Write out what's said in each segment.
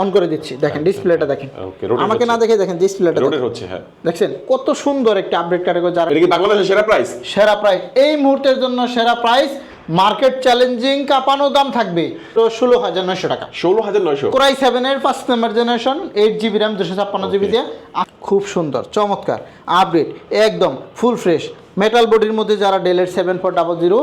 On করে দিচ্ছি। দেখেন ডিসপ্লেটা দেখেন। আমাকে না দেখে দেখেন ডিসপ্লেটা হচ্ছে হ্যাঁ। দেখছেন? কত সুন্দর একটা আপডেট যারা এটা কি বাংলাদেশের সেরা প্রাইস সেরা প্রাইস এই মুহূর্তের জন্য সেরা প্রাইস মার্কেট চ্যালেঞ্জিং কাঁপানো দাম থাকবে। তো ষোলো হাজার নয়শো টাকা। ষোলো হাজার নয়শো। কোরাই সেভেনের first number generation eight GB RAM দুশো ছাপ্পান্ন জিবি দিয়ে। খুব সুন্দর চমৎকার আপডেট একদম ফুল ফ্রেশ মেটাল বডির মধ্যে যারা ডেলের সেভেন ফোর ডাবল জিরো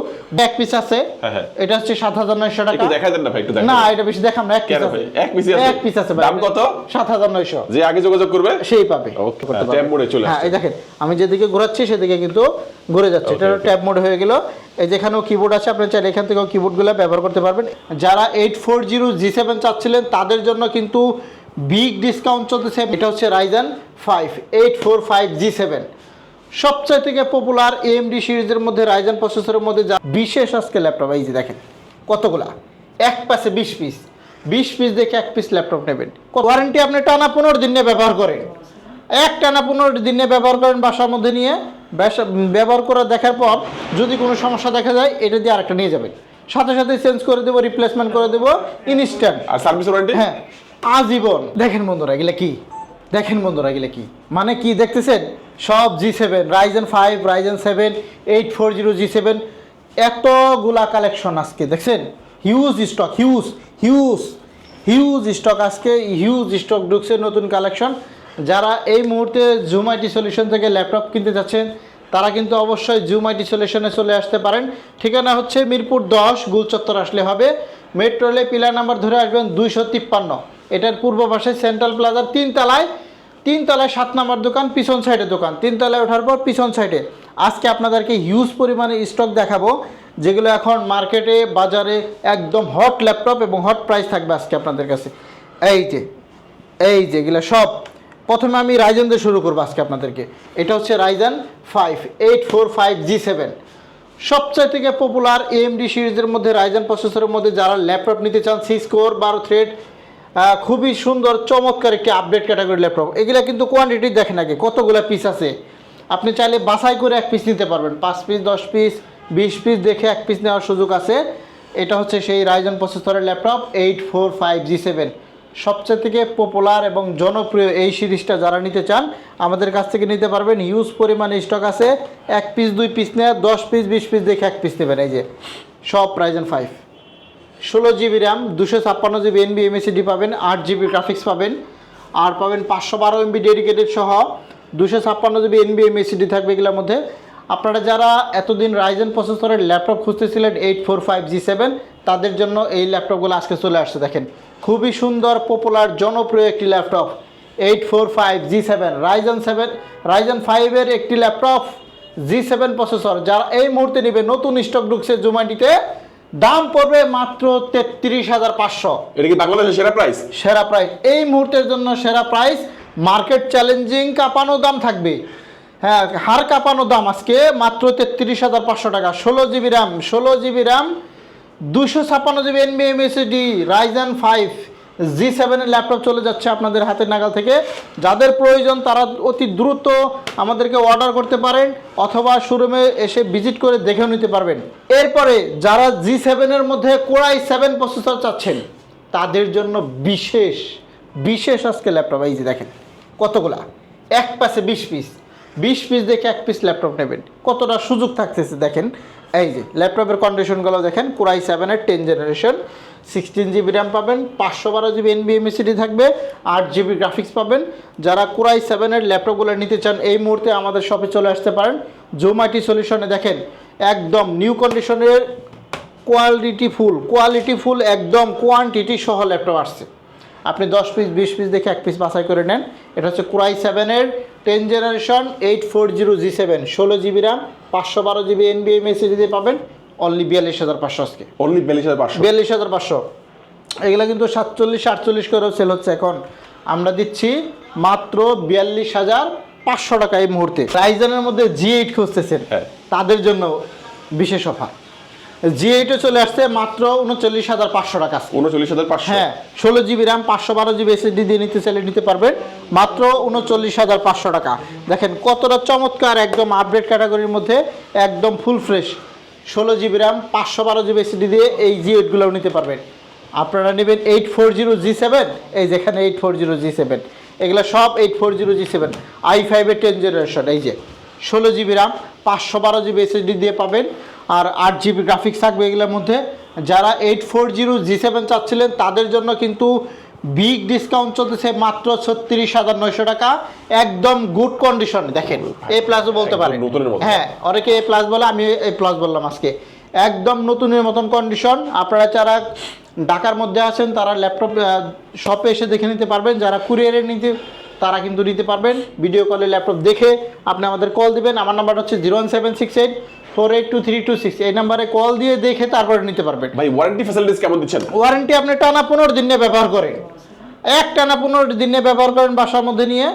এক পিস আছে। হ্যাঁ, হ্যাঁ। এটা হচ্ছে সাত হাজার নয়শো টাকা। একটু দেখাই দেন না ভাই না এটা বেশি দেখাম না এক পিস আছে। এক piece-ই আছে? এক পিস আছে দাম কত? সাত হাজার নয়শো। যে আগে যোগাযোগ করবে? সেই পাবে। Tab mode এ চলে হ্যাঁ এই দেখেন আমি যেদিকে ঘোরাচ্ছি সেদিকে কিন্তু ঘুরে যাচ্ছে। এটা ট্যাব মোড হয়ে গেল। এই যেখানেও কিবোর্ড আছে আপনি চাইলে এখান থেকেও কিবোর্ডগুলো ব্যবহার করতে পারবেন। যারা eight four zero G seven চাচ্ছিলেন তাদের জন্য কিন্তু বিগ ডিসকাউন্ট চলতেছে। এটা হচ্ছে Ryzen five eight four five G seven সবচেয়ে থেকে পপুলার এএমডি সিরিজের মধ্যে রাইজান প্রসেসরের মধ্যে যা বিশেষ আজকে ল্যাপটপ এই যে দেখেন কতগুলা? এক পাশে বিশ পিস বিশ পিস দেখে এক পিস ল্যাপটপ নেবেন। ওয়ারেন্টি আপনি টানা পনেরো দিন নিয়ে ব্যবহার করেন। এক টানা পনেরো দিন ব্যবহার করেন বাসার মধ্যে নিয়ে। ব্যবহার করে দেখার পর যদি কোনো সমস্যা দেখা যায় এটা দিয়ে আরেকটা নিয়ে যাবেন। সাথে সাথে চেঞ্জ করে দেবো রিপ্লেসমেন্ট করে দেবো ইনস্ট্যান্ট আর সার্ভিস ওয়ারেন্টি হ্যাঁ। আজীবন। দেখেন বন্ধুরা এগুলো কি? দেখেন বন্ধুরা, এগুলো কি? মানে কি দেখতেছেন? সব G seven Ryzen five Ryzen seven eight four zero G seven এতগুলা কালেকশন আজকে, দেখছেন? Huge stock huge huge huge stock আজকে হিউজ স্টক ঢুকছে নতুন কালেকশন যারা এই মুহূর্তে জুম আইটি সলিউশন থেকে ল্যাপটপ কিনতে যাচ্ছেন, তারা কিন্তু অবশ্যই জুম আইটি সলিউশনে চলে আসতে পারেন। ঠিকানা হচ্ছে মিরপুর দশ, গুলচত্বর আসলে হবে। মেট্রোলে পিলার নাম্বার ধরে আসবেন দুইশো তিপ্পান্ন। এটার পূর্ব পাশে সেন্ট্রাল প্লাজার তিন তলায় তিন তলায় সাত নাম্বার দোকান, পিছন সাইডে দোকান। তিন তলায় ওঠার পর পিছন সাইডে আজকে আপনাদেরকে হিউজ পরিমাণে স্টক দেখাবো, যেগুলো এখন মার্কেটে বাজারে একদম হট ল্যাপটপ এবং হট প্রাইস থাকবে আজকে আপনাদের কাছে। এই যে এই যে এগুলো সব। প্রথমে আমি রাইজেন দিয়ে শুরু করব আজকে আপনাদেরকে। এটা হচ্ছে Ryzen five eight four five G seven সবচেয়ে থেকে পপুলার এএমডি সিরিজের মধ্যে রাইজেন প্রসেসরের মধ্যে যারা ল্যাপটপ নিতে চান সি স্কোর বারো থ্রেড খুবই সুন্দর, চমৎকার একটি আপডেট ক্যাটাগরি ল্যাপটপ এগুলো কিন্তু কোয়ান্টিটি দেখেন আগে, কতগুলো পিস আছে? আপনি চাইলে বাছাই করে এক পিস নিতে পারবেন। পাঁচ পিস দশ পিস বিশ পিস দেখে এক পিস নেওয়ার সুযোগ আছে। এটা হচ্ছে সেই রাইজন প্রসেসরের laptop eight four five G seven সবচেয়ে থেকে পপুলার এবং জনপ্রিয় এই সিরিজটা যারা নিতে চান, আমাদের কাছ থেকে নিতে পারবেন। হিউজ পরিমাণে স্টক আছে। এক পিস দুই পিস নেয়, দশ পিস বিশ পিস দেখে এক পিস নেবেন। এই যে, সব রাইজন ফাইভ ষোলো জিবি র্যাম, দুশো ছাপ্পান্ন জিবি এনবি এমএসিডি পাবেন, আট জিবি গ্রাফিক্স পাবেন, আর পাবেন পাঁচশো বারো এমবি ডেডিকেটেড সহ দুশো ছাপ্পান্ন জিবি এনবি এমএসিডি থাকবে এগুলোর মধ্যে। আপনারা যারা এতদিন রাইজেন প্রসেসরের laptop খুঁজতেছিলেন eight four five G seven তাদের জন্য এই ল্যাপটপগুলো আজকে চলে আসছে, দেখেন। খুবই সুন্দর পপুলার জনপ্রিয় একটি laptop eight four five G seven Ryzen seven Ryzen ফাইভের একটি ল্যাপটপ জি সেভেন প্রসেসর যারা এই মুহূর্তে নেবে, নতুন স্টক ঢুকছে জুমাটিতে দাম পড়বে মাত্র তেত্রিশ হাজার পাঁচশো। এটা কি বাংলাদেশের সেরা প্রাইস সেরা প্রাইস এই মুহূর্তের জন্য সেরা প্রাইস মার্কেট চ্যালেঞ্জিং কাঁপানো দাম থাকবে। হ্যাঁ হার কাঁপানো দাম আজকে মাত্র তেত্রিশ হাজার পাঁচশো টাকা। ষোলো জিবি র্যাম ষোলো জিবি র্যাম দুশো ছাপ্পান্ন GB NB MSD Ryzen five G সেভেনের ল্যাপটপ চলে যাচ্ছে আপনাদের হাতের নাগাল থেকে। যাদের প্রয়োজন তারা অতি দ্রুত আমাদেরকে অর্ডার করতে পারেন অথবা শোরুমে এসে ভিজিট করে দেখেও নিতে পারবেন। এরপরে যারা জি সেভেনের মধ্যে কোরাই সেভেন প্রসেসর চাচ্ছেন, তাদের জন্য বিশেষ বিশেষ আজকে ল্যাপটপ এই যে দেখেন কতগুলা? এক পাশে বিশ পিস বিশ পিস দেখে এক পিস ল্যাপটপ নেবেন। কতটা সুযোগ থাকতেছে দেখেন। এই যে ল্যাপটপের কন্ডিশনগুলো দেখেন কোরাই সেভেনের ten generation sixteen GB RAM পাবেন, পাঁচশো বারো জিবি এনবিএমএসিডি থাকবে, আট জিবি গ্রাফিক্স পাবেন। যারা কোরাই সেভেনের ল্যাপটপগুলো নিতে চান, এই মুহূর্তে আমাদের শপে চলে আসতে পারেন। জোমাইটি সলিউশনে দেখেন, একদম নিউ কন্ডিশনের কোয়ালিটি ফুল কোয়ালিটি ফুল একদম কোয়ান্টিটি সহ ল্যাপটপ আসছে। আপনি দশ পিস বিশ পিস দেখে এক পিস বাছাই করে নেন। এটা হচ্ছে কুরাই সেভেনের ten generation eight four zero G seven ষোলো জিবি র্যাম পাঁচশো বারো জিবি এনবি এমএসি দিয়ে পাবেন অনলি বিয়াল্লিশ হাজার পাঁচশো আজকে। অনলি বিয়াল্লিশ হাজার পাঁচশো। বিয়াল্লিশ হাজার পাঁচশো। এগুলো কিন্তু সাতচল্লিশ আটচল্লিশ করেও সেল হচ্ছে। এখন আমরা দিচ্ছি মাত্র বিয়াল্লিশ হাজার পাঁচশো টাকা এই মুহূর্তে। রাইজনের মধ্যে জি এইট খুঁজতেছেন। হ্যাঁ। তাদের জন্য বিশেষ অফার জি এইটে চলে আসছে মাত্র উনচল্লিশ হাজার পাঁচশো টাকা উনচল্লিশ হাজার পাঁচশো। হ্যাঁ ষোলো জিবি র্যাম পাঁচশো বারো জিবি এসএসডি দিয়ে নিতে চাইলে নিতে পারবেন। মাত্র উনচল্লিশ হাজার পাঁচশো টাকা। দেখেন কতটা চমৎকার একদম আপডেট ক্যাটাগরির মধ্যে একদম ফুল ফ্রেশ ষোলো জিবি র্যাম পাঁচশো বারো জিবি এসএসডি দিয়ে এই জি এইটগুলোও নিতে পারবেন। আপনারা নেবেন eight four zero G seven এই যেখানে eight four zero G seven এগুলো সব eight four zero G seven I ফাইভের টেন জেনারেশন এই যে। ষোলো জিবি র্যাম পাঁচশো বারো জিবি এসএসডি দিয়ে পাবেন। আর আট জিবি গ্রাফিক্স থাকবে এগুলোর মধ্যে। যারা eight four zero G seven চাচ্ছিলেন তাদের জন্য কিন্তু বিগ ডিসকাউন্ট চলতেছে মাত্র ছত্রিশ হাজার নয়শো টাকা। একদম গুড কন্ডিশন দেখেন এ প্লাসও বলতে পারেন। হ্যাঁ অনেকে এ প্লাস বলে আমি এ প্লাস বললাম আজকে। একদম নতুনের মতন কন্ডিশন আপনারা যারা ঢাকার মধ্যে আছেন তারা ল্যাপটপ শপে এসে দেখে নিতে পারবেন। যারা কুরিয়ারে নিতে তারা কিন্তু নিতে পারবেন। ভিডিও কলে ল্যাপটপ দেখে আপনি আমাদের কল দিবেন। আমার নাম্বার হচ্ছে zero one seven six eight four eight two three two six এই নাম্বারে কল দিয়ে দেখে তারপরে নিতে পারবেন। ভাই ওয়ারেন্টি ফ্যাসিলিটিস কেমন দিচ্ছেন? ওয়ারেন্টি আপনি টানা পনেরো দিন ব্যবহার করেন। এক টানা পনেরো দিন ব্যবহার করেন বাসার মধ্যে নিয়ে।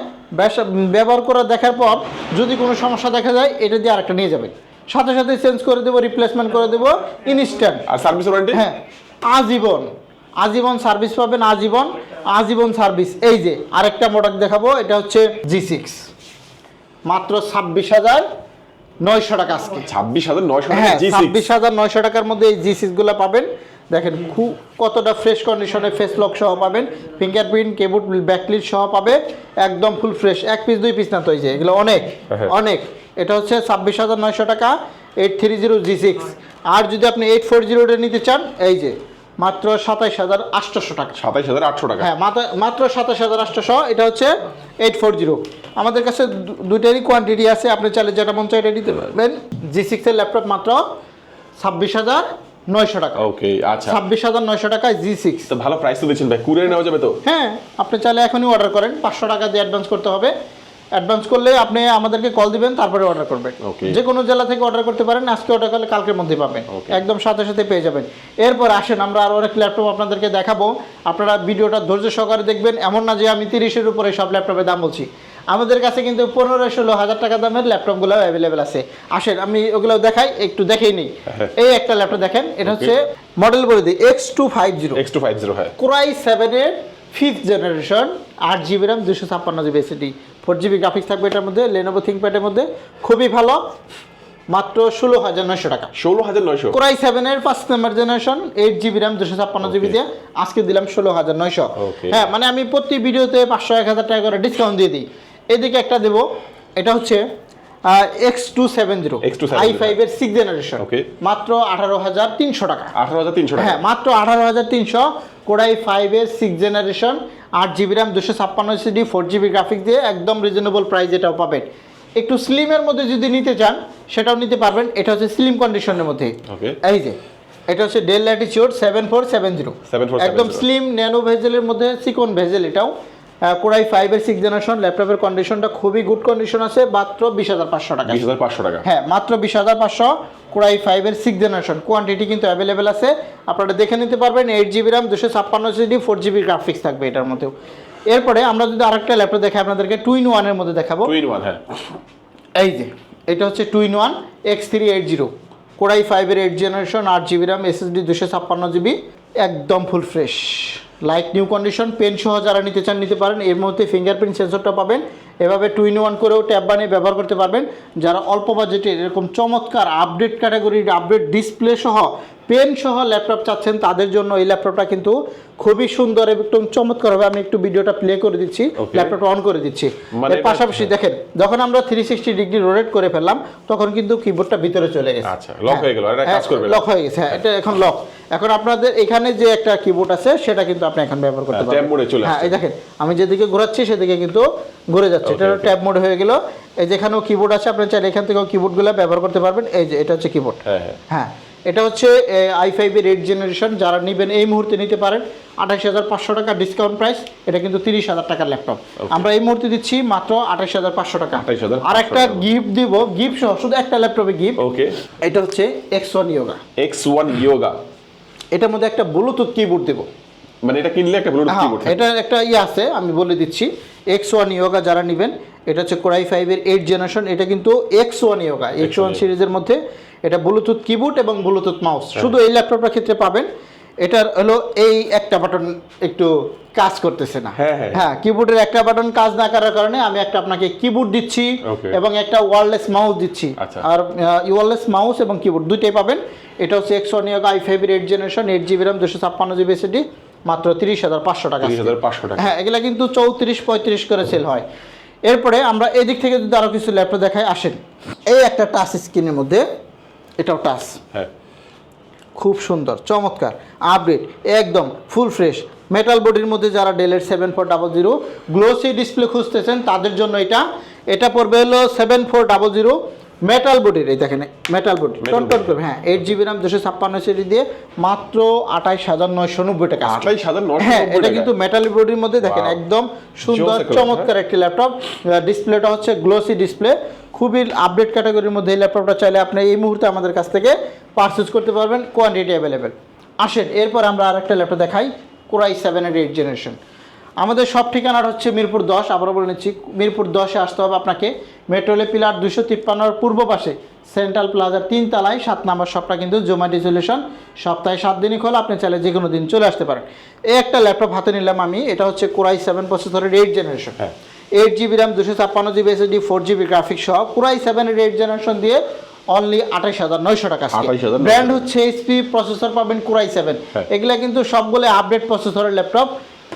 ব্যবহার করে দেখার পর যদি কোনো সমস্যা দেখা যায় এটা দিয়ে আরেকটা নিয়ে যাবেন। সাথে সাথে চেঞ্জ করে দেবো রিপ্লেসমেন্ট করে দেবো ইনস্ট্যান্ট আর সার্ভিস ওয়ারেন্টি হ্যাঁ আজীবন। আজীবন সার্ভিস পাবেন আজীবন। আজীবন সার্ভিস এই যে আরেকটা প্রোডাক্ট দেখাবো এটা হচ্ছে জি সিক্স মাত্র ছাব্বিশ হাজার নয়শো টাকা আজকে। ছাব্বিশ হাজার নয়শো হ্যাঁ ছাব্বিশ হাজার নয়শো টাকার মধ্যে এই জি পাবেন। দেখেন খুব কতটা ফ্রেশ কন্ডিশনে ফেস লক সহ পাবেন। ফিঙ্গারপ্রিন্ট কেবুট ব্যাকলিট সহ পাবে। একদম ফুল ফ্রেশ এক পিস দুই পিস না তো এই যে এগুলো অনেক হ্যাঁ। অনেক। এটা হচ্ছে ছাব্বিশ হাজার নয়শো টাকা eight three zero G six আর যদি আপনি এইট ফোর জিরোটা নিতে চান এই যে মাত্র সাতাইশ হাজার আটশোশো টাকা। সাতাইশ হাজার আটশো টাকা। হ্যাঁ মাত্র মাত্র সাতাশ হাজার আটশোশো। এটা হচ্ছে এইট ফোর জিরো আমাদের কাছে দুইটারই কোয়ান্টিটি আছে। আপনি চাইলে যেটা মন চাই এটা নিতে পারবেন। জি সিক্সের ল্যাপটপ মাত্র ছাব্বিশ হাজার নয়শো টাকা। ওকে আচ্ছা। ছাব্বিশ হাজার নয়শো টাকায় জি সিক্স তো ভালো প্রাইস তো দিচ্ছেন ভাই। কুরিয়ার নেওয়া যাবে তো? হ্যাঁ আপনি চাইলে এখনই অর্ডার করেন। পাঁচশো টাকা দিয়ে অ্যাডভান্স করতে হবে। অ্যাডভান্স করলে আপনি আমাদেরকে কল দিবেন তারপরে অর্ডার করবেন. যে কোনো জেলা থেকে অর্ডার করতে পারেন আজকে অর্ডার করলে কালকের মধ্যে পাবেন। একদম সাথে সাথে পেয়ে যাবেন। এরপর আসেন আমরা আরও অনেক ল্যাপটপ আপনাদেরকে দেখাবো। আপনারা ভিডিওটা ধৈর্য সহকারে দেখবেন। এমন না যে আমি তিরিশের উপরে সব ল্যাপটপের দাম বলছি। আমাদের কাছে কিন্তু পনেরো ষোলো হাজার টাকা দামের ল্যাপটপগুলো অ্যাভেলেবেল আছে। আসেন আমি ওগুলো দেখাই একটু দেখেই নিই। এই একটা ল্যাপটপ দেখেন এটা হচ্ছে মডেল বলে দিই X two five zero X two five zero হ্যাঁ। কোরাই সেভেনের ফিফথ জেনারেশন আট জিবি র্যাম দুশো ছাপ্পান্ন GB SSD four GB graphics থাকবে এটার মধ্যে লেনোভো থিঙ্কপ্যাডের মধ্যে। খুবই ভালো। মাত্র ষোলো হাজার নয়শো টাকা। ষোলো হাজার নয়শো কোরাই সেভেনের first number generation eight GB RAM দুশো ছাপ্পান্ন জিবি দিয়ে। আজকে দিলাম ষোলো হাজার নয়শো হ্যাঁ মানে আমি প্রতি ভিডিওতে পাঁচশো এক হাজার টাকা করে ডিসকাউন্ট দিয়ে দিই। এদিকে একটা দেবো। এটা হচ্ছে X two seven zero. X270 I ফাইভের সিক্স জেনারেশন. মাত্র আঠারো হাজার তিনশো টাকা। আঠারো হাজার তিনশো হ্যাঁ মাত্র আঠারো হাজার তিনশো কোড়াই ফাইভের সিক্স জেনারেশন আট জিবি র্যাম দুশো ছাপ্পান্ন সিডি ফোর জিবি গ্রাফিক দিয়ে একদম রিজনেবল প্রাইস এটাও পাবেন। একটু স্লিমের মধ্যে যদি নিতে চান সেটাও নিতে পারবেন। এটা হচ্ছে স্লিম কন্ডিশনের মধ্যে। এই যে এটা হচ্ছে Dell latitude seven four seven zero 7470 একদম স্লিম ন্যানো ভেজেলের মধ্যে সিকন ভেজেল এটাও। কোড়াই ফাইভের সিক্স জেনারেশন ল্যাপটপের কন্ডিশনটা খুবই গুড কন্ডিশন আছে মাত্র বিশ হাজার পাঁচশো টাকা। বিশ হাজার পাঁচশো টাকা। হ্যাঁ মাত্র বিশ হাজার পাঁচশো কোড়াই ফাইভের সিক্স জেনারেশন কোয়ান্টিটি কিন্তু অ্যাভেলেবেল আছে। আপনারা দেখে নিতে পারবেন এইট জিবি র্যাম দুশো ছাপ্পান্ন জিবি ফোর জিবি গ্রাফিক্স থাকবে এটার মধ্যেও। এরপরে আমরা যদি আরেকটা ল্যাপটপ দেখাই আপনাদেরকে টু ইন ওয়ানের মধ্যে দেখাবো। টু ইন ওয়ান হ্যাঁ। এই যে এটা হচ্ছে two in one X three eight zero core i ফাইভের এইট জেনারেশন আট জিবি র্যাম এসএসডি দুশো ছাপ্পান্ন জিবি একদম full fresh like new condition pen সহ যারা নিতে চান, নিতে পারেন। এর মধ্যে ফিঙ্গারপ্রিন্ট সেন্সরটা পাবেন। এভাবে টু ইন ওয়ান করেও ট্যাব বানিয়ে ব্যবহার করতে পারবেন। যারা অল্প বাজেটের এরকম চমৎকার আপডেট ক্যাটাগরির আপডেট ডিসপ্লে সহ পেন সহ ল্যাপটপ চাচ্ছেন তাদের জন্য এই ল্যাপটপটা কিন্তু খুবই সুন্দর এবং চমৎকার হবে। আমি একটু ভিডিওটা প্লে করে দিচ্ছি ল্যাপটপটা অন করে দিচ্ছি। মানে এর পাশাপাশি দেখেন যখন আমরা থ্রি সিক্সটি ডিগ্রি রোটেট করে ফেললাম তখন কিন্তু কিবোর্ডটা ভিতরে চলে গেছে। আচ্ছা, lock হয়ে গেল, এটা কাজ করবে লক হয়ে গেছে হ্যাঁ এটা এখন লক এখন আপনাদের এখানে যে একটা কিবোর্ড আছে সেটা কিন্তু আপনি এখন ব্যবহার করতে হ্যাঁ, পারবেন। হ্যাঁ। এই দেখেন আমি যেদিকে ঘোরাচ্ছি সেদিকে কিন্তু ঘুরে যাচ্ছে। এটা. ট্যাব মোড হয়ে গেল। এই যেখানেও কিবোর্ড আছে আপনি চাইলে এখান থেকেও কিবোর্ডগুলো ব্যবহার করতে পারবেন। এই যে এটা হচ্ছে কিবোর্ড হ্যাঁ হ্যাঁ। হ্যাঁ এটা হচ্ছে আই ফাইভের এইট জেনারেশন যারা নেবেন এই মুহূর্তে নিতে পারেন আঠাশ হাজার পাঁচশো টাকা ডিসকাউন্ট প্রাইস এটা কিন্তু তিরিশ হাজার টাকার ল্যাপটপ আমরা এই মুহূর্তে দিচ্ছি মাত্র আঠাশ হাজার পাঁচশো টাকা। 28,500 আর একটা গিফট দিব গিফট সহ শুধু একটা ল্যাপটপে গিফট ওকে এটা হচ্ছে X one yoga X one yoga এটার মধ্যে একটা ব্লুটুথ কিবোর্ড দেবো। মানে এটা কিনলে একটা ব্লুটুথ হ্যাঁ কিবোর্ড এটা একটা ইয়ে আছে আমি বলে দিচ্ছি। এক্স ওয়ান ইয়োগা যারা নেবেন এটা হচ্ছে কোরাই ফাইভের এইট জেনারেশন এটা কিন্তু X one yoga X one সিরিজের মধ্যে। এটা ব্লুটুথ কিবোর্ড এবং ব্লুটুথ মাউস হ্যাঁ। শুধু এই ল্যাপটপটার ক্ষেত্রে পাবেন। এটার হলো এই একটা বাটন একটু কাজ করতেছে না। হ্যাঁ, হ্যাঁ। হ্যাঁ কিবোর্ডের একটা বাটন কাজ না করার কারণে আমি একটা আপনাকে কিবোর্ড দিচ্ছি এবং একটা ওয়ারলেস মাউস দিচ্ছি। আচ্ছা। আর ওয়ারলেস মাউস এবং কিবোর্ড দুইটাই পাবেন। এটা হচ্ছে এক্স ওয়ান আই ফাইভের eight generation eight GB RAM দুশো ছাপ্পান্ন জিবি এসএসডি মাত্র তিরিশ হাজার পাঁচশো টাকা। তিরিশ হাজার পাঁচশো টাকা। হ্যাঁ এগুলা কিন্তু চৌত্রিশ পঁয়ত্রিশ করে সেল হয়। এরপরে আমরা এদিক থেকে যদি আরও কিছু ল্যাপটপ দেখাই আসেন। এই একটা টাচ স্ক্রিনের মধ্যে এটাও টাচ। হ্যাঁ। খুব সুন্দর চমৎকার আপডেট একদম ফুল ফ্রেশ মেটাল বডির মধ্যে যারা ডেলের seven four double zero glossy display খুঁজতেছেন তাদের জন্য এটা। এটা পড়বে হলো seven four double zero metal বডির এই দেখেন মেটাল বডি টন। করবে হ্যাঁ এইট জিবি র্যাম দুশো ছাপ্পান্ন সিডি দিয়ে মাত্র আঠাইশ হাজার নয়শো নব্বই টাকা। আঠাইশ হাজার হ্যাঁ এটা কিন্তু মেটাল বডির মধ্যে দেখেন একদম সুন্দর চমৎকার একটি ল্যাপটপ ডিসপ্লেটা হচ্ছে গ্লোসি ডিসপ্লে খুবই আপডেট ক্যাটাগরির মধ্যে এই ল্যাপটপটা চাইলে আপনি এই মুহূর্তে আমাদের কাছ থেকে পারচেজ করতে পারবেন কোয়ান্টিটি অ্যাভেলেবেল আসেন এরপর আমরা আরেকটা ল্যাপটপ দেখাই কোরাই সেভেনের এইট জেনারেশন আমাদের সব ঠিকানার হচ্ছে মিরপুর দশ আবারও বলে নিচ্ছি মিরপুর দশে আসতে হবে আপনাকে। মেট্রোলে পিলার দুশো তিপ্পান্নর পূর্ব পাশে সেন্ট্রাল প্লাজার তিন তলায় সাত নাম্বার শপটা কিন্তু জোমা ডিসোলেশন সপ্তাহে সাত দিনই খোলা আপনি চাইলে যে কোনো দিন চলে আসতে পারেন। এই একটা ল্যাপটপ হাতে নিলাম আমি এটা হচ্ছে কোরাই সেভেন প্রসেসরের eight generation. Eight GB RAM দুশো ছাপ্পান্ন GB SSD four GB graphics সহ পুরাই সেভেনের এইট জেনারেশন দিয়ে অনলি আঠাইশ হাজার নয়শো টাকা ব্র্যান্ড হচ্ছে এইচপি প্রসেসর পাবেন কুরাই সেভেন। হ্যাঁ। এগুলা কিন্তু সবগুলো আপডেট প্রসেসরের ল্যাপটপ।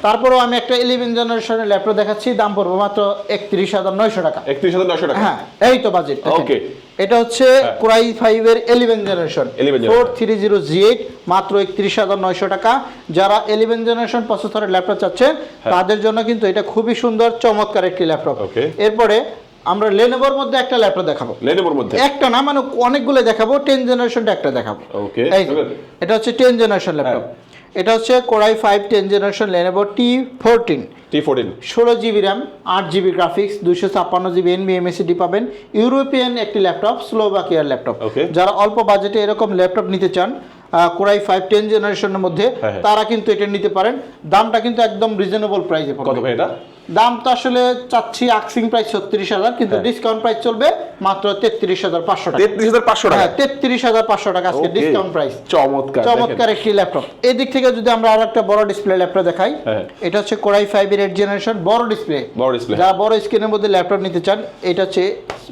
তারপরেও আমি একটা ইলেভেন জেনারেশনের ল্যাপটপ দেখাচ্ছি দাম পড়বে মাত্র একত্রিশ হাজার নয়শো টাকা। একত্রিশ হাজার নশো টাকা? হ্যাঁ এই তো বাজেট Okay. এটা হচ্ছে কোরাই ফাইভের eleven generation four three zero G eight মাত্র একত্রিশ হাজার নয়শো টাকা। যারা এলিভেন জেনারেশন প্রসেসরের ল্যাপটপ চাচ্ছেন তাদের জন্য কিন্তু এটা খুবই সুন্দর চমৎকার একটি ল্যাপটপ. এরপরে আমরা লেনোভোর মধ্যে একটা ল্যাপটপ দেখাবো। লেনেবোর মধ্যে? একটা না মানে অনেকগুলো দেখাবো টেন জেনারেশনটা একটা দেখাবো। ওকে এটা হচ্ছে টেন জেনারেশন ল্যাপটপ এটা হচ্ছে core i five ten generation Lenovo T fourteen T fourteen ষোলো জিবি র্যাম আট জিবি গ্রাফিক্স দুশো ছাপ্পান্ন জিবি এনবিএমএসিডি পাবেন। ইউরোপিয়ান একটি ল্যাপটপ স্লো স্লোভাকিয়ার ল্যাপটপ যারা অল্প বাজেটে এরকম ল্যাপটপ নিতে চান কোরাই ফাইভ টেন জেনারেশনের মধ্যে হ্যাঁ, হ্যাঁ। তারা কিন্তু এটা নিতে পারেন। দামটা কিন্তু একদম রিজনেবল প্রাইসে কত ভাই এটা? দাম তো আসলে চাচ্ছি আক্সিং প্রাইস ছত্রিশ হাজার কিন্তু হ্যাঁ। ডিসকাউন্ট প্রাইস চলবে মাত্র তেত্রিশ হাজার পাঁচশো টাকা। তেত্রিশ হাজার পাঁচশো টাকা। হ্যাঁ তেত্রিশ হাজার পাঁচশো টাকা আজকে ডিসকাউন্ট প্রাইস চমৎকার। চমৎকার একটি ল্যাপটপ এই দিক থেকে যদি আমরা আর একটা বড় ডিসপ্লে ল্যাপটপ দেখাই হ্যাঁ। এটা হচ্ছে কোরাই ফাইভের এইট জেনারেশন বড় ডিসপ্লে বড় ডিসপ্লে যারা বড় স্ক্রিনের মধ্যে ল্যাপটপ নিতে চান এটা হচ্ছে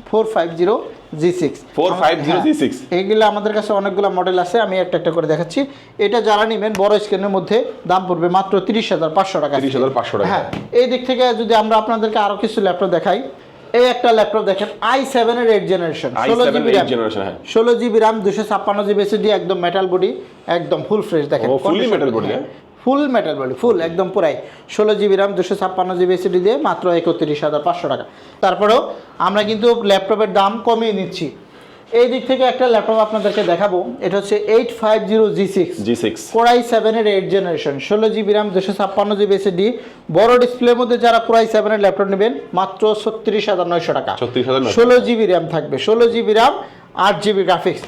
four five zero G six 450G6 এইগুলো আমাদের কাছে অনেকগুলো মডেল আছে আমি একটা একটা করে দেখাচ্ছি। এটা যারা নেবেন বড় স্ক্রিনের মধ্যে দাম পড়বে মাত্র তিরিশ হাজার পাঁচশো টাকা। 30,500 টাকা। হ্যাঁ এই দিক থেকে যদি আমরা আপনাদেরকে আরও কিছু ল্যাপটপ দেখাই এই একটা ল্যাপটপ দেখেন আই সেভেনের এইট জেনারেশন ষোলো জিবি র্যাম হ্যাঁ। ষোলো জিবি র্যাম দুশো ছাপ্পান্ন জিবি এসএসডি একদম মেটাল বডি একদম ফুল ফ্রেশ দেখেন। metal body, হ্যাঁ? ফুল মেটাল বডি ফুল একদম পুরাই। ষোলো জিবি র্যাম দুশো ছাপ্পান্ন জিবি এসএসডি দিয়ে মাত্র একত্রিশ হাজার পাঁচশো টাকা। তারপরেও আমরা কিন্তু ল্যাপটপের দাম কমিয়ে নিচ্ছি। এই দিক থেকে একটা ল্যাপটপ আপনাদেরকে দেখাবো। এটা হচ্ছে eight five zero G six. G six. Core i সেভেনের এইট জেনারেশন ষোলো জিবি র্যাম দুশো ছাপ্পান্ন জিবি এসএসডি বড় ডিসপ্লের মধ্যে যারা কোরাই সেভেনের ল্যাপটপ নেবেন মাত্র ছত্রিশ হাজার নয়শো টাকা। 36,900 ষোলো জিবি র্যাম থাকবে। ষোলো জিবি র্যাম আট জিবি গ্রাফিক্স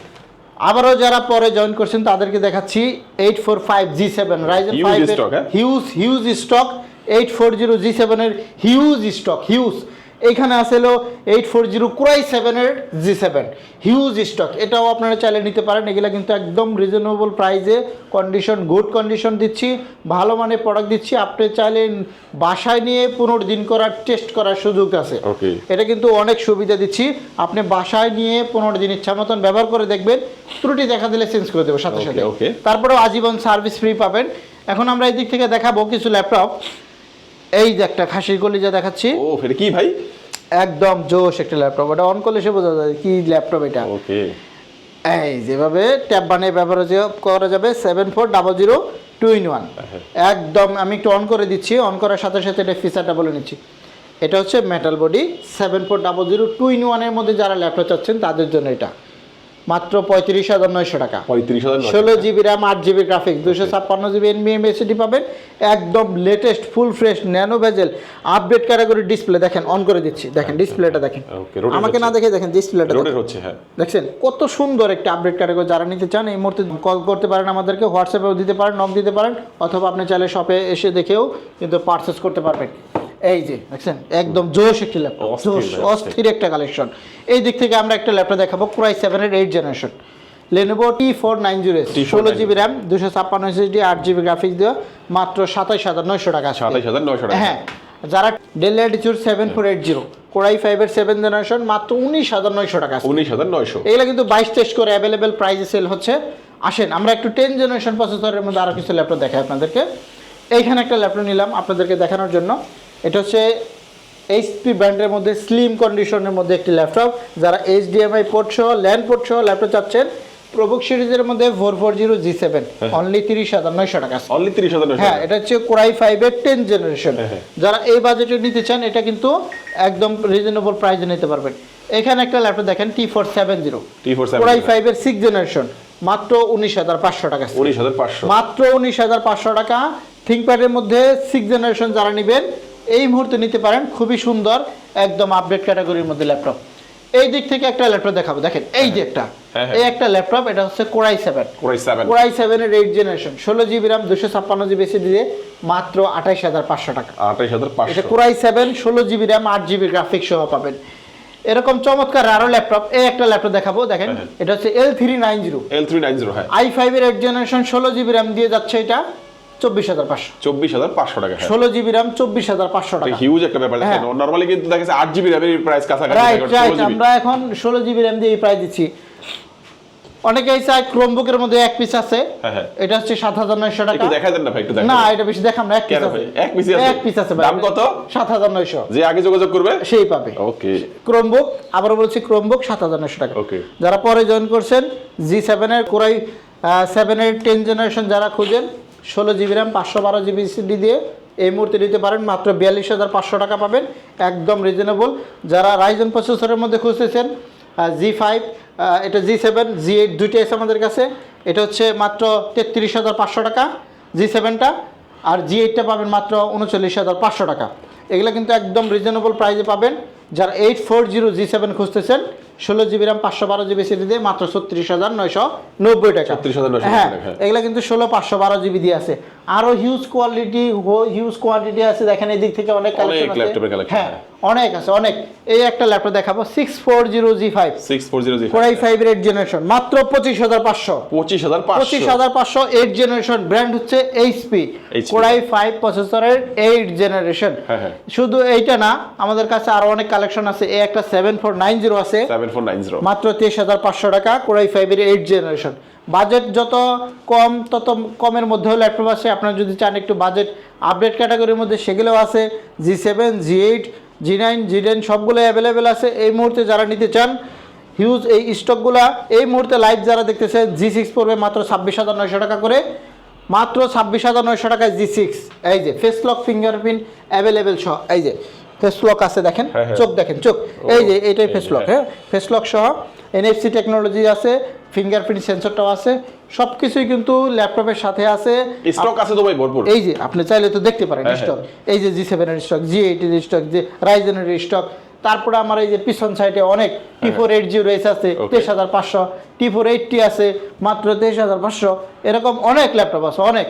আবারও যারা পরে জয়েন করছেন তাদেরকে দেখাচ্ছি eight four five G seven Ryzen five? Huge huge stock eight four zero G সেভেনের হিউজ স্টক হিউজ এখানে আসলো এইট ফোর জিরো কুরাই সেভেনের জি সেভেন হিউজ স্টক এটাও আপনারা চাইলে নিতে পারেন। এগুলো কিন্তু একদম রিজনেবল প্রাইসে কন্ডিশন গুড কন্ডিশন দিচ্ছি ভালো মানের প্রোডাক্ট দিচ্ছি। আপনি চাইলে বাসায় নিয়ে পনেরো দিন করার টেস্ট করার সুযোগ আছে। এটা কিন্তু অনেক সুবিধা দিচ্ছি। আপনি বাসায় নিয়ে পনেরো দিন ইচ্ছা মতন ব্যবহার করে দেখবেন ত্রুটি দেখা দিলে চেঞ্জ করে দেবো সাথে সাথে. তারপরেও আজীবন সার্ভিস ফ্রি পাবেন। এখন আমরা এই দিক থেকে দেখাবো কিছু ল্যাপটপ এই যে একটা খাসির কলিজা দেখাচ্ছি। ও এটা কি ভাই? একদম জোশ একটা ল্যাপটপ। এটা অন করলে সে বোঝা যায় কি ল্যাপটপ এটা। ওকে। এই যেভাবে ট্যাব বানিয়ে ব্যবহার করা যাবে seven four double zero two in one একদম আমি একটু অন করে দিচ্ছি। অন করার সাথে সাথে এটা ফিচারটা বলে নিচ্ছি। এটা হচ্ছে metal body seven four double zero two in ওয়ানের মধ্যে যারা ল্যাপটপ চাচ্ছেন তাদের জন্য এটা। মাত্র পঁয়ত্রিশ হাজার নয়শো টাকা। পঁয়ত্রিশ হাজার ষোলো জিবি র্যাম আট জিবি গ্রাফিক্স দুশো ছাপ্পান্ন জিবি এনবিএম এসিডি পাবেন। একদম latest full fresh nano bezel update category display দেখেন অন করে দিচ্ছি। দেখেন ডিসপ্লেটা দেখেন। আমাকে না দেখে দেখেন ডিসপ্লেটা হচ্ছে হ্যাঁ। দেখছেন? কত সুন্দর একটা আপডেট ক্যাটাগরি যারা নিতে চান এই মুহূর্তে কল করতে পারেন আমাদেরকে। হোয়াটসঅ্যাপেও দিতে পারেন নক দিতে পারেন। অথবা আপনি চাইলে শপে এসে দেখেও কিন্তু পারচেস করতে পারবেন। এই যে দেখছেন? একদম জোশ একটি ল্যাপটপ অস্থির জোশ অস্থির একটা কালেকশন এই দিক থেকে আমরা একটা ল্যাপটপ দেখাবো ক্রাই সেভেনের eight generation Lenovo T four nine zero ষোলো জিবি র্যাম দুশো ছাপ্পান্ন এসএসডি আট জিবি গ্রাফিক্স দিয়ে মাত্র সাতাইশ হাজার নয়শো টাকা। সাতাইশ হাজার নয়শো টাকা। হ্যাঁ যারা Dell latitude seven four eight zero core i ফাইভের সেভেন জেনারেশন মাত্র উনিশ হাজার নয়শো টাকা। উনিশ হাজার নয়শো। এগুলো কিন্তু বাইশ টেস্ট করে অ্যাভেলেবেল প্রাইসে সেল হচ্ছে। আসেন আমরা একটু টেন জেনারেশন প্রসেসরের মধ্যে আরও কিছু ল্যাপটপ দেখাই আপনাদেরকে। এইখানে একটা ল্যাপটপ নিলাম আপনাদেরকে দেখানোর জন্য। এটা হচ্ছে এইচপি ব্র্যান্ডের মধ্যে স্লিম কন্ডিশনের মধ্যে একটি ল্যাপটপ যারা এইচডিএমআই পোর্ট সহ ল্যান্ড পোর্ট সহ ল্যাপটপ চাচ্ছেন প্রবুক সিরিজের মধ্যে four four zero G seven only তিরিশ হাজার নয়শো টাকা। অনলি তিরিশ হাজার হ্যাঁ এটা হচ্ছে কোরাই ফাইভের টেন জেনারেশন। যারা এই বাজেটে নিতে চান এটা কিন্তু একদম রিজনেবল প্রাইসে নিতে পারবেন। এখানে একটা ল্যাপটপ দেখেন T four seven zero T four core i ফাইভের সিক্স জেনারেশন মাত্র উনিশ হাজার পাঁচশো টাকা। উনিশ হাজার পাঁচশো। মাত্র উনিশ হাজার পাঁচশো টাকা। থিঙ্কপ্যাডের মধ্যে সিক্স জেনারেশন যারা নেবেন এই মুহূর্তে নিতে পারেন। খুবই সুন্দর একদম আপডেট ক্যাটাগরির মধ্যে ল্যাপটপ এই দিক থেকে একটা ল্যাপটপ দেখাবো। দেখেন এই যে একটা। হ্যাঁ, হ্যাঁ। এই একটা ল্যাপটপ এটা হচ্ছে core i seven core i seven core i সেভেনের এইট জেনারেশন ষোলো জিবি র্যাম দুশো ছাপ্পান্ন জিবি এসি দিয়ে মাত্র আঠাইশ হাজার পাঁচশো টাকা। আঠাইশ হাজার এটা পাঁচশো কোরাই সেভেন ষোলো জিবি র্যাম আট জিবি গ্রাফিক্স সহ পাবেন। এরকম চমৎকার আরও ল্যাপটপ এই একটা ল্যাপটপ দেখাবো। দেখেন হ্যাঁ। এটা হচ্ছে L three nine zero L three nine zero হ্যাঁ। আই ফাইভের এইট জেনারেশন ষোলো জিবি র্যাম দিয়ে যাচ্ছে এটা। চব্বিশ হাজার পাঁচশো। চব্বিশ হাজার পাঁচশো টাকা হ্যাঁ। ষোলো জিবি র্যাম চব্বিশ হাজার পাঁচশো টাকা। হিউজ একটা ব্যাপার হ্যাঁ। নর্মালি কিন্তু দেখা যাচ্ছে আট জিবি র্যামের প্রাইস কাছাকাছি রাইট রাইট আমরা এখন ষোলো জিবি র্যাম দিয়ে এই প্রাইস দিচ্ছি। অনেকেই চায় ক্রোমবুকের মধ্যে এক পিস আছে। হ্যাঁ। এটা হচ্ছে সাত হাজার নয়শো টাকা। দেখা দেন না ভাই একটু না এটা বেশি দেখাম না এক পিস আছে। এক piece-ই আছে? এক পিস আছে দাম কত? সাত হাজার নয়শো। যে আগে যোগাযোগ করবে? সেই পাবে। ওকে ক্রোমবুক আবারও বলছি ক্রোমবুক সাত হাজার নয়শো টাকা। Okay. যারা পরে জয়েন করছেন জি সেভেনের কোরাই সেভেনের টেন জেনারেশন যারা খুঁজেন ষোলো জিবি র্যাম, পাঁচশো বারো জিবি সিডি দিয়ে এই মুহূর্তে নিতে পারেন। মাত্র বিয়াল্লিশ হাজার পাঁচশো টাকা পাবেন। একদম রিজনেবল যারা রাইজন প্রসেসরের মধ্যে খুঁজতেছেন জি ফাইভ এটা জি সেভেন জি এইট দুইটা এসে আমাদের কাছে। এটা হচ্ছে মাত্র তেত্রিশ হাজার পাঁচশো টাকা জি সেভেনটা আর জি এইটটা পাবেন মাত্র উনচল্লিশ হাজার পাঁচশো টাকা। এগুলো কিন্তু একদম রিজনেবল প্রাইসে পাবেন। যারা eight four zero G seven খুঁজতেছেন ষোলো জিবি র্যাম পাঁচশো বারো জিবি সিডি দিয়ে মাত্র ছত্রিশ হাজার নয়শো নব্বই টাকা 36,990 হ্যাঁ হ্যাঁ। এগুলো কিন্তু ষোলো পাঁচশো বারো জিবি দিয়ে আছে আরও হিউজ কোয়ালিটি হিউজ কোয়ান্টিটি আছে দেখেন এই দিক থেকে অনেক কালেকশন হ্যাঁ হ্যাঁ। অনেক আছে অনেক। এই একটা ল্যাপটপ দেখাবো six four zero G five six four zero G core i five eight generation মাত্র পঁচিশ হাজার পাঁচশো। পঁচিশ হাজার পঁচিশ। হাজার পাঁচশো এইট জেনারেশন ব্র্যান্ড হচ্ছে HP HP core i five প্রসেসরের এইট জেনারেশন। শুধু এইটা না আমাদের কাছে আরও অনেক কালেকশন আছে। এই একটা সেভেন ফোর নাইন জিরো আছে। সেভেন ফোর নাইন জিরো মাত্র তেইশ হাজার পাঁচশো টাকা কোরাই ফাইভের এইট জেনারেশন বাজেট যত কম তত কমের মধ্যেও ল্যাপটপ আছে। আপনারা যদি চান একটু বাজেট আপডেট ক্যাটাগরির মধ্যে সেগুলোও আছে। G seven G eight G nine G ten সবগুলো অ্যাভেলেবেল আছে। এই মুহূর্তে যারা নিতে চান হিউজ এই স্টকগুলা এই মুহূর্তে লাইভ যারা দেখতেছে জি সিক্স পড়বে মাত্র ছাব্বিশ হাজার নয়শো টাকা করে। মাত্র ছাব্বিশ হাজার নয়শো টাকায় জি সিক্স এই যে ফেস লক ফিঙ্গারপ্রিন্ট অ্যাভেলেবেল সহ এই যে ফেস লক আছে দেখেন হ্যাঁ, হ্যাঁ। চোখ দেখেন চোখ। এই যে এইটাই এই ফেস লক হ্যাঁ? ফেস লক সহ এনএফসি টেকনোলজি আছে ফিঙ্গারপ্রিন্ট সেন্সরটাও আছে সব কিছুই কিন্তু ল্যাপটপের সাথে আছে। স্টক আছে তো ভাই ভরপুর। এই যে আপনি চাইলে তো দেখতে পারেন হ্যাঁ, স্টক এই যে জি সেভেনের স্টক জি এইটের স্টক যে রাইজেনের স্টক তারপরে আমার এই যে পিছন সাইডে অনেক T four eight zero S আছে তেইশ হাজার পাঁচশো। টি ফোর এইটটি আছে মাত্র তেইশ হাজার পাঁচশো। এরকম অনেক ল্যাপটপ আছে অনেক।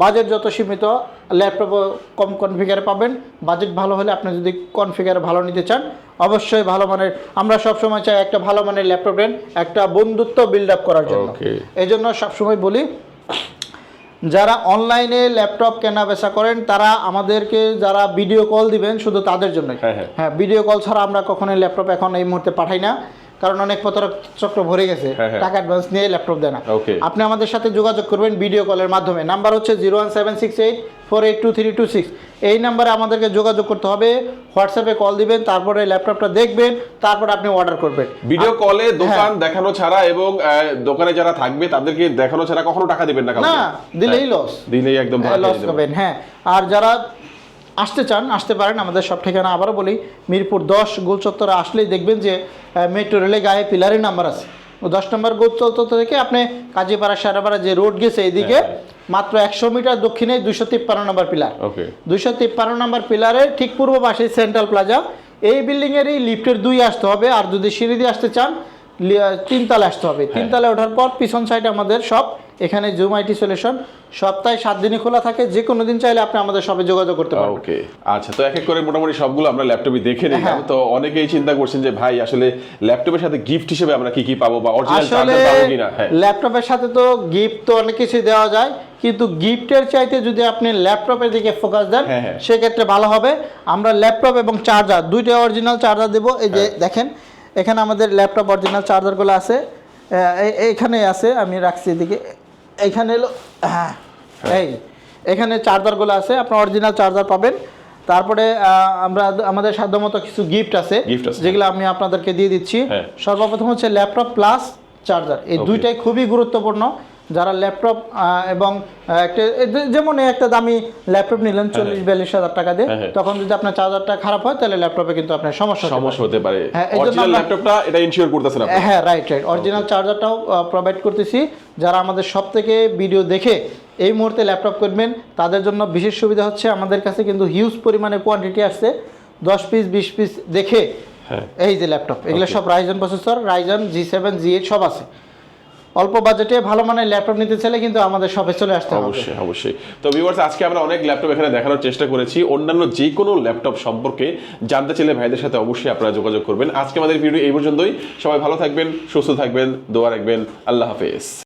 বাজেট যত সীমিত ল্যাপটপ কম কনফিগারে পাবেন। বাজেট ভালো হলে আপনি যদি কনফিগারে ভালো নিতে চান অবশ্যই ভালো মানের আমরা সবসময় চাই একটা ভালো মানের ল্যাপটপ নেন একটা বন্ধুত্ব বিল্ড আপ করার জন্য। এই জন্য সবসময় বলি যারা অনলাইনে ল্যাপটপ কেনা বেচা করেন তারা আমাদেরকে যারা ভিডিও কল দিবেন শুধু তাদের জন্য হ্যাঁ, হ্যাঁ। হ্যাঁ ভিডিও কল ছাড়া আমরা কখনোই ল্যাপটপ এখন এই মুহূর্তে পাঠাই না। কারণ অনেক প্রতারক চক্র ভরে গেছে। হ্যাঁ, হ্যাঁ। টাকা অ্যাডভান্স নিয়ে ল্যাপটপ দেয় না। আপনি আমাদের সাথে যোগাযোগ করবেন ভিডিও কলের মাধ্যমে। নাম্বার হচ্ছে zero one seven six eight four eight two three two six এই নাম্বারে আমাদেরকে যোগাযোগ করতে হবে। হোয়াটসঅ্যাপে কল দিবেন তারপরে ল্যাপটপটা দেখবেন তারপর আপনি অর্ডার করবেন। ভিডিও কলে দোকান হ্যাঁ। দেখানো ছাড়া এবং দোকানে যারা থাকবে তাদেরকে দেখানো ছাড়া কখনো টাকা দিবেন না না দিলেই। লস দিলেই একদম লস করবেন হ্যাঁ। আর যারা আসতে চান আসতে পারেন। আমাদের সব ঠিকানা আবারও বলি মিরপুর দশ গোল চত্বরে আসলেই দেখবেন যে মেট্রো রেলে গায়ে পিলারের নাম্বার আছে। ও দশ নম্বর গোল চত্বর থেকে আপনি কাজীপাড়া সারাপাড়া যে রোড গেছে এইদিকে হ্যাঁ। মাত্র একশো মিটার দক্ষিণে দুশো তিপ্পান্ন নম্বর পিলার ওকে। দুইশো তিপ্পান্ন নম্বর পিলারের ঠিক পূর্ব পাশে সেন্ট্রাল প্লাজা এই বিল্ডিংয়েরই লিফটের দুই আসতে হবে আর যদি সিঁড়ি দিয়ে আসতে চান তিনতলা আসতে হবে। হ্যাঁ। তিনতলায় ওঠার পর পিছন সাইডে আমাদের সব। এখানে জুম আইটি সলিউশন সপ্তাহে সাত দিনই খোলা থাকে যে কোনো দিন চাইলে আপনি আমাদের সবে যোগাযোগ করতে পারবেন। ওকে আচ্ছা তো এক এক করে মোটামুটি সবগুলো আমরা ল্যাপটপে দেখে নিলাম। হ্যাঁ। তো অনেকেই চিন্তা করছেন যে ভাই আসলে ল্যাপটপের সাথে গিফট হিসেবে আমরা কি কি পাবো বা অরিজিনাল চার্জার পাবো কিনা? হ্যাঁ। ল্যাপটপের সাথে তো গিফট তো অনেক কিছুই দেওয়া যায় কিন্তু গিফটের চাইতে যদি আপনি ল্যাপটপের দিকে ফোকাস দেন হ্যাঁ, হ্যাঁ। সেক্ষেত্রে ভালো হবে। আমরা ল্যাপটপ এবং চার্জার দুইটা অরিজিনাল চার্জার দেবো। এই যে। দেখেন এখানে আমাদের ল্যাপটপ অরিজিনাল চার্জারগুলো আছে। এখানে আছে আমি রাখছি এদিকে। এখানে এলো হ্যাঁ এই এখানে চার্জারগুলো আছে আপনার অরিজিনাল চার্জার পাবেন। তারপরে আহ, আমরা আমাদের সাধ্যমতো কিছু গিফট আছে যেগুলো আমি আপনাদেরকে দিয়ে দিচ্ছি। হ্যাঁ। সর্বপ্রথম হচ্ছে ল্যাপটপ প্লাস চার্জার এই দুইটাই খুবই গুরুত্বপূর্ণ। যারা ল্যাপটপ এবং একটা যেমন একটা দামি ল্যাপটপ নিলেন চল্লিশ বিয়াল্লিশ হাজার টাকা দিয়ে হ্যাঁ, হ্যাঁ। তখন যদি আপনার চার্জারটা খারাপ হয় তাহলে ল্যাপটপে কিন্তু আপনার সমস্যা সমস্যা হতে পারে। হ্যাঁ, অরিজিনাল ল্যাপটপটা এটা করতেছেন আপনি। হ্যাঁ রাইট রাইট অরিজিনাল চার্জারটাও প্রোভাইড করতেছি। যারা আমাদের সব থেকে ভিডিও দেখে এই মুহূর্তে ল্যাপটপ করবেন তাদের জন্য বিশেষ সুবিধা হচ্ছে আমাদের কাছে কিন্তু হিউজ পরিমাণে কোয়ান্টিটি আসছে। দশ পিস বিশ পিস দেখে হ্যাঁ। এই যে ল্যাপটপ এগুলো সব Ryzen processor Ryzen G seven G eight সব আছে। অল্প বাজেটে ভালো মানের ল্যাপটপ নিতে চাইলে কিন্তু আমাদের শপে চলে আসতে হবে। অবশ্যই অবশ্যই। তো ভিউয়ার্স আজকে আমরা অনেক ল্যাপটপ এখানে দেখানোর চেষ্টা করেছি। অন্যান্য যে কোনো ল্যাপটপ সম্পর্কে জানতে চাইলে ভাইদের সাথে অবশ্যই আপনারা যোগাযোগ করবেন। আজকে আমাদের ভিডিও এই পর্যন্তই। সবাই ভালো থাকবেন, সুস্থ থাকবেন, দোয়া রাখবেন। আল্লাহ হাফেজ।